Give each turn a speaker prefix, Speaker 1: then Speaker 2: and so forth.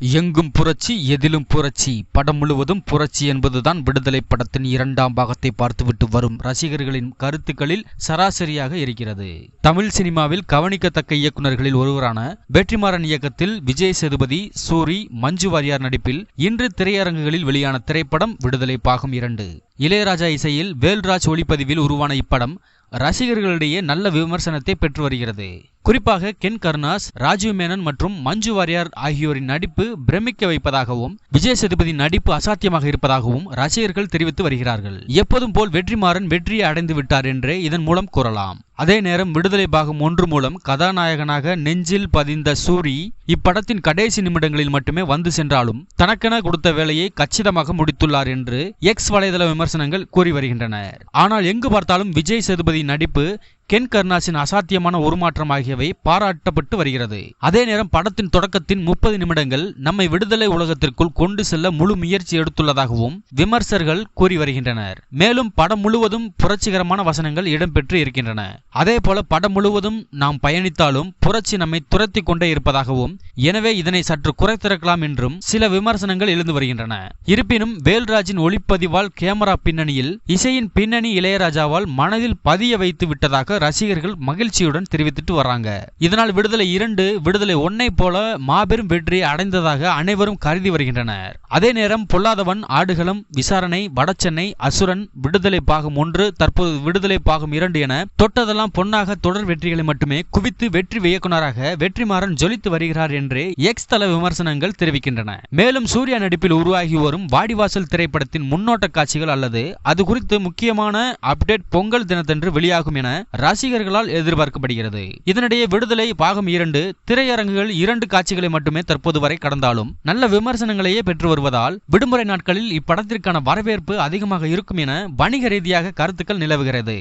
Speaker 1: எங்கும் புரட்சி எதிலும் புரட்சி. படம் முழுவதும் புரட்சி என்பதுதான் விடுதலை படத்தின் இரண்டாம் பாகத்தை பார்த்துவிட்டு வரும் ரசிகர்களின் கருத்துக்களில் சராசரியாக இருக்கிறது. தமிழ் சினிமாவில் கவனிக்கத்தக்க இயக்குநர்களில் ஒருவரான வெற்றிமாறன் இயக்கத்தில் விஜய் சேதுபதி சூரி மஞ்சு வாரியார் நடிப்பில் இன்று திரையரங்குகளில் வெளியான திரைப்படம் விடுதலை பாகம் இரண்டு. இளையராஜா இசையில் வேல்ராஜ் ஒளிப்பதிவில் உருவான இப்படம் ரசிகர்களிடையே நல்ல விமர்சனத்தை பெற்று வருகிறது. குறிப்பாக கென் கருணாஸ் ராஜீவ் மேனன் மற்றும் மஞ்சு வாரியார் ஆகியோரின் நடிப்பு பிரமிக்க வைப்பதாகவும் விஜய் சேதுபதி நடிப்பு அசாத்தியமாக இருப்பதாகவும் ரசிகர்கள் தெரிவித்து வருகிறார்கள். எப்போதும் போல் வெற்றிமாறன் வெற்றியை அடைந்து விட்டார் என்றே இதன் மூலம் கூறலாம். அதே நேரம் விடுதலை பாகம் ஒன்று மூலம் கதாநாயகனாக நெஞ்சில் பதிந்த சூரி இப்படத்தின் கடைசி நிமிடங்களில் மட்டுமே வந்து சென்றாலும் தனக்கென கொடுத்த வேலையை கச்சிதமாக முடித்துள்ளார் என்று எக்ஸ் வலைதள விமர்சனங்கள் கூறி வருகின்றன. ஆனால் எங்கு பார்த்தாலும் விஜய் சேதுபதி நடிப்பு கென் கருணாஸின் அசாத்தியமான உருமாற்றம் ஆகியவை பாராட்டப்பட்டு வருகிறது. அதே நேரம் படத்தின் தொடக்கத்தின் முப்பது நிமிடங்கள் நம்மை விடுதலை உலகத்திற்குள் கொண்டு செல்ல முழு முயற்சி எடுத்துள்ளதாகவும் விமர்சகர்கள் கூறி வருகின்றனர். மேலும் படம் முழுவதும் புரட்சிகரமான வசனங்கள் இடம்பெற்று இருக்கின்றன. அதே போல படம் முழுவதும் நாம் பயணித்தாலும் புரட்சி நம்மை துரத்தி கொண்டே இருப்பதாகவும் எனவே இதனை சற்று குறைத்திருக்கலாம் என்றும் சில விமர்சனங்கள் எழுந்து வருகின்றன. இருப்பினும் வேல்ராஜின் ஒளிப்பதிவால் கேமரா பின்னணியில் இசையின் பின்னணி இளையராஜாவால் மனதில் பதிய வைத்து விட்டதாக ரசிகர்கள் மகிழ்ச்சியுடன் தெரிவித்துட்டு வர்றாங்க. இதனால் விடுதலை இரண்டு விடுதலை ஒன்னை போல மாபெரும் வெற்றி அடைந்ததாக அனைவரும் கருதி வருகின்றனர். அதே நேரம் பொல்லாதவன் ஆடுகளம் விசாரணை வடச்சென்னை அசுரன் விடுதலை பாகம் ஒன்று தற்போது விடுதலை பாகம் இரண்டு என தொட்டதெல்லாம் பொன்னாக தொடர் வெற்றிகளை மட்டுமே குவித்து வெற்றி இயக்குனராக வெற்றிமாறன் ஜொலித்து வருகிறார் என்று எக்ஸ் தள விமர்சனங்கள் தெரிவிக்கின்றன. மேலும் சூர்யா நடிப்பில் உருவாகி வரும் வாடிவாசல் திரைப்படத்தின் முன்னோட்ட காட்சிகள் அல்லது அது குறித்து முக்கியமான அப்டேட் பொங்கல் தினத்தன்று வெளியாகும் என ரசிகர்களால் எதிர்பார்க்கப்படுகிறது. இதனிடையே விடுதலை பாகம் இரண்டு திரையரங்குகள் இரண்டு காட்சிகளை மட்டுமே தற்போது வரை கடந்தாலும் நல்ல விமர்சனங்களையே பெற்று வருவதால் விடுமுறை நாட்களில் இப்படத்திற்கான வரவேற்பு அதிகமாக இருக்கும் என வணிக ரீதியாக கருத்துக்கள் நிலவுகிறது.